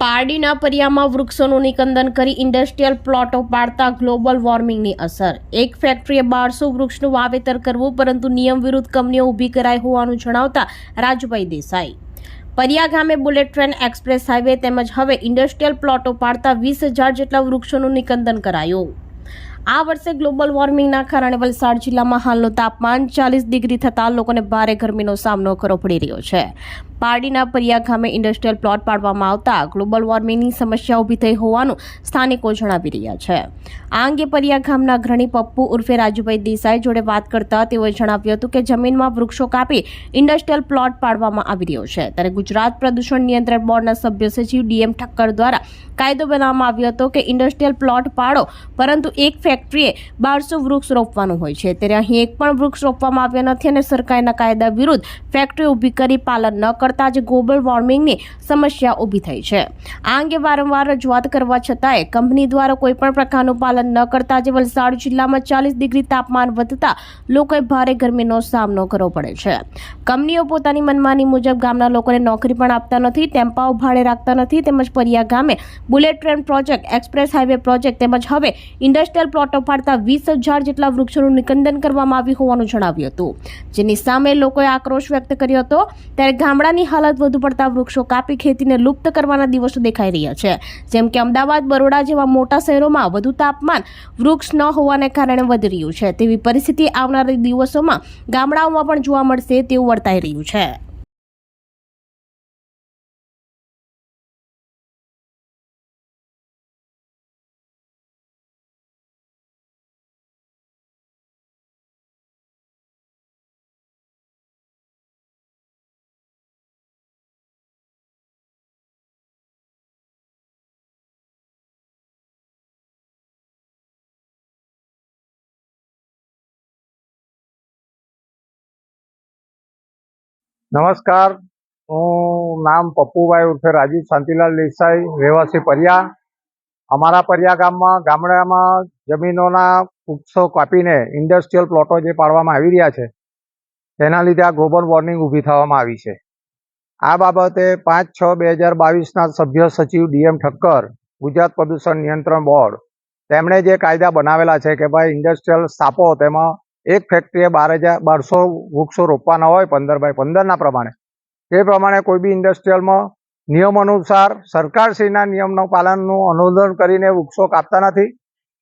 પારડીના પરિયામાં વૃક્ષોનું નિકંદન કરી ઇન્ડસ્ટ્રીયલ પ્લોટો પાડતા ગ્લોબલ વોર્મિંગની અસર. એક ફેક્ટરીએ બારસો વૃક્ષનું વાવેતર કરવું, પરંતુ નિયમ વિરુદ્ધ કંપનીઓ ઊભી કરાઈ હોવાનું જણાવતા રાજભાઈ દેસાઈ. પરિયા ગામે બુલેટ ટ્રેન એક્સપ્રેસ હાઈવે તેમજ હવે ઇન્ડસ્ટ્રીયલ પ્લોટો પાડતા વીસ હજાર જેટલા વૃક્ષોનું નિકંદન કરાયું. આ વર્ષે ગ્લોબલ વોર્મિંગના કારણે વલસાડ જિલ્લામાં હાલનું તાપમાન ચાલીસ ડિગ્રી થતાં લોકોને ભારે ગરમીનો સામનો કરવો પડી રહ્યો છે. પારડીના પરિયા ગામે ઇન્ડસ્ટ્રીયલ પ્લોટ પાડવામાં આવતા ગ્લોબલ વોર્મિંગની સમસ્યા ઊભી થઈ હોવાનું સ્થાનિકો જણાવી રહ્યા છે. આ અંગે પરિયા ગામના અગ્રણી પપ્પુ ઉર્ફે રાજુભાઈ દેસાઈ જોડે વાત કરતા તેઓએ જણાવ્યું હતું કે જમીનમાં વૃક્ષો કાપી ઇન્ડસ્ટ્રીયલ પ્લોટ પાડવામાં આવી રહ્યો છે. ત્યારે ગુજરાત પ્રદૂષણ નિયંત્રણ બોર્ડના સભ્ય સચિવ ડીએમ ઠક્કર દ્વારા કાયદો બનાવવામાં આવ્યો હતો કે ઇન્ડસ્ટ્રીયલ પ્લોટ પાડો, પરંતુ એક ફેક્ટરીએ બારસો વૃક્ષ રોપવાનું હોય છે. ત્યારે અહીં એક પણ વૃક્ષ રોપવામાં આવ્યા નથી અને સરકારના કાયદા વિરુદ્ધ ફેક્ટરી ઊભી કરી પાલન ન કરતા જ ગ્લોબલ વોર્મિંગની સમસ્યા ઊભી થઈ છે. આ અંગે વારંવાર રજૂઆત કરવા છતાંય કંપની દ્વારા કોઈ પણ પ્રકારનું પાલન ન કરતા જે વલસાડ જિલ્લામાં ચાલીસ ડિગ્રી તાપમાન વધતા લોકોએ ભારે ગરમીનો સામનો કરવો પડે છે. કંપનીઓ પોતાની મનમાની મુજબ ગામના લોકોને નોકરી પણ આપતા નથી, ટેમ્પાઓ ભાડે રાખતા નથી, તેમજ પરિયા ગામે bullet train project, express highway project તેમજ હવે ઇન્ડસ્ટ્રીયલ પ્લોટો પાડતા વીસ હજાર જેટલા વૃક્ષોનું નિકંદન કરવામાં આવ્યું હોવાનું જણાવ્યું હતું. જેની સામે લોકોએ આક્રોશ વ્યક્ત કર્યો હતો. ત્યારે ગામડાની હાલત વધુ પડતા વૃક્ષો કાપી ખેતીને લુપ્ત કરવાના દિવસો દેખાઈ રહ્યા છે. જેમ કે અમદાવાદ, બરોડા જેવા મોટા શહેરોમાં વધુ તાપમાન વૃક્ષ ન હોવાને કારણે વધી રહ્યું છે. તેવી પરિસ્થિતિ આવનારા દિવસોમાં ગામડાઓમાં પણ જોવા મળશે તેવું વર્તાઈ રહ્યું છે. નમસ્કાર. હું નામ પપ્પુભાઈ ઉર્ફે રાજીવ શાંતિલાલ દેસાઈ, રહેવાસી પરિયા. અમારા પરિયા ગામમાં, ગામડામાં જમીનોના વૃક્ષો કાપીને ઇન્ડસ્ટ્રીયલ પ્લોટો જે પાડવામાં આવી રહ્યા છે, તેના લીધે આ ગ્લોબલ વોર્મિંગ ઊભી થવામાં આવી છે. આ બાબતે પાંચ છ બે હજાર બાવીસના સભ્ય સચિવ ડીએમ ઠક્કર, ગુજરાત પ્રદૂષણ નિયંત્રણ બોર્ડ, તેમણે જે કાયદા બનાવેલા છે કે ભાઈ ઇન્ડસ્ટ્રીયલ સ્થાપો તેમાં એક ફેક્ટરીએ બાર હજાર બારસો વૃક્ષો રોપવાના હોય, પંદર બાય પંદરના પ્રમાણે. તે પ્રમાણે કોઈ બી ઇન્ડસ્ટ્રીયલમાં નિયમ અનુસાર સરકારશ્રીના નિયમનું પાલનનું અનુસરણ કરીને વૃક્ષો કાપતા નથી.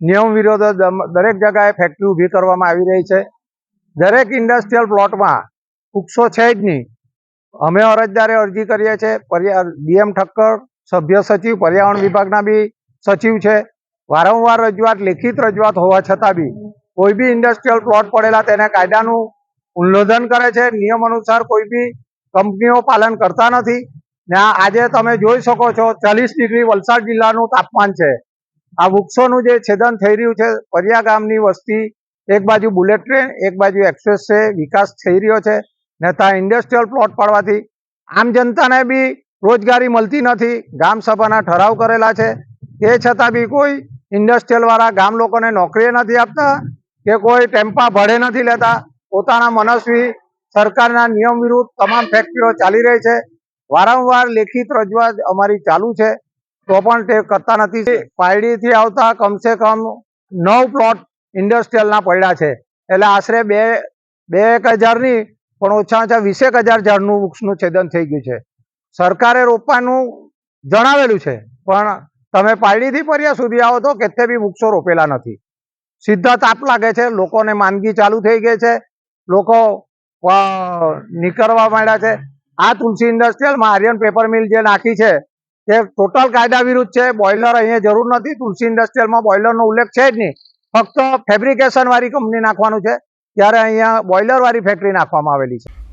નિયમ વિરોધ દરેક જગાએ ફેક્ટરી ઊભી કરવામાં આવી રહી છે. દરેક ઇન્ડસ્ટ્રીયલ પ્લોટમાં વૃક્ષો છે જ નહીં. અમે અરજદારે અરજી કરીએ છીએ ડીએમ ઠક્કર, સભ્ય સચિવ, પર્યાવરણ વિભાગના બી સચિવ છે. વારંવાર રજૂઆત, લેખિત રજૂઆત હોવા છતાં બી કોઈ બી ઇન્ડસ્ટ્રીયલ પ્લોટ પડેલા તેના કાયદાનું ઉલ્લંઘન કરે છે. નિયમ અનુસાર કોઈ બી કંપનીઓ પાલન કરતા નથી. ને આજે તમે જોઈ શકો છો, ચાલીસ ડિગ્રી વલસાડ જિલ્લાનું તાપમાન છે. આ વૃક્ષોનું જે છેદન થઈ રહ્યું છે, પરિયા ગામની વસ્તી, એક બાજુ બુલેટ ટ્રેન, એક બાજુ એક્સપ્રેસ છે વિકાસ થઈ રહ્યો છે. ને ત્યાં ઇન્ડસ્ટ્રીયલ પ્લોટ પડવાથી આમ જનતાને બી રોજગારી મળતી નથી. ગામ સભાના ઠરાવ કરેલા છે. તે છતાં બી કોઈ ઇન્ડસ્ટ્રીયલવાળા ગામ લોકોને નોકરીએ નથી આપતા. કે કોઈ ટેમ્પા ભાડે નથી લેતા, પોતાના મનસ્વી સરકારના નિયમ વિરુદ્ધ તમામ ફેક્ટરીઓ ચાલી રહી છે. વારંવાર લેખિત રજૂઆત અમારી ચાલુ છે. તો પણ તે કરતા નથી. પાયડીથી આવતા કમસે કમ નવ પ્લોટ ઇન્ડસ્ટ્રીયલના પડ્યા છે. એટલે આશરે બે બે એક હજારની, પણ ઓછા ઓછા વીસેક હજાર ઝાડનું વૃક્ષનું છેદન થઈ ગયું છે. સરકારે રોપવાનું જણાવેલું છે. પણ તમે પાયડીથી પર્યા સુધી આવો તો કેથે બી વૃક્ષો રોપેલા નથી. સીધા તાપ લાગે છે, લોકોને માંદગી ચાલુ થઈ ગઈ છે, લોકો નીકળવા માંડ્યા છે. આ તુલસી ઇન્ડસ્ટ્રીયલમાં આર્યન પેપર મિલ જે નાખી છે, તે ટોટલ કાયદા વિરુદ્ધ છે, બોઇલર અહીંયા જરૂર નથી, તુલસી ઇન્ડસ્ટ્રીયલમાં બોઇલરનો ઉલ્લેખ છે જ નહીં. ફક્ત ફેબ્રિકેશન વાળી કંપની નાખવાનું છે, ત્યારે અહીંયા બોઇલર વાળી ફેક્ટરી નાખવામાં આવેલી છે.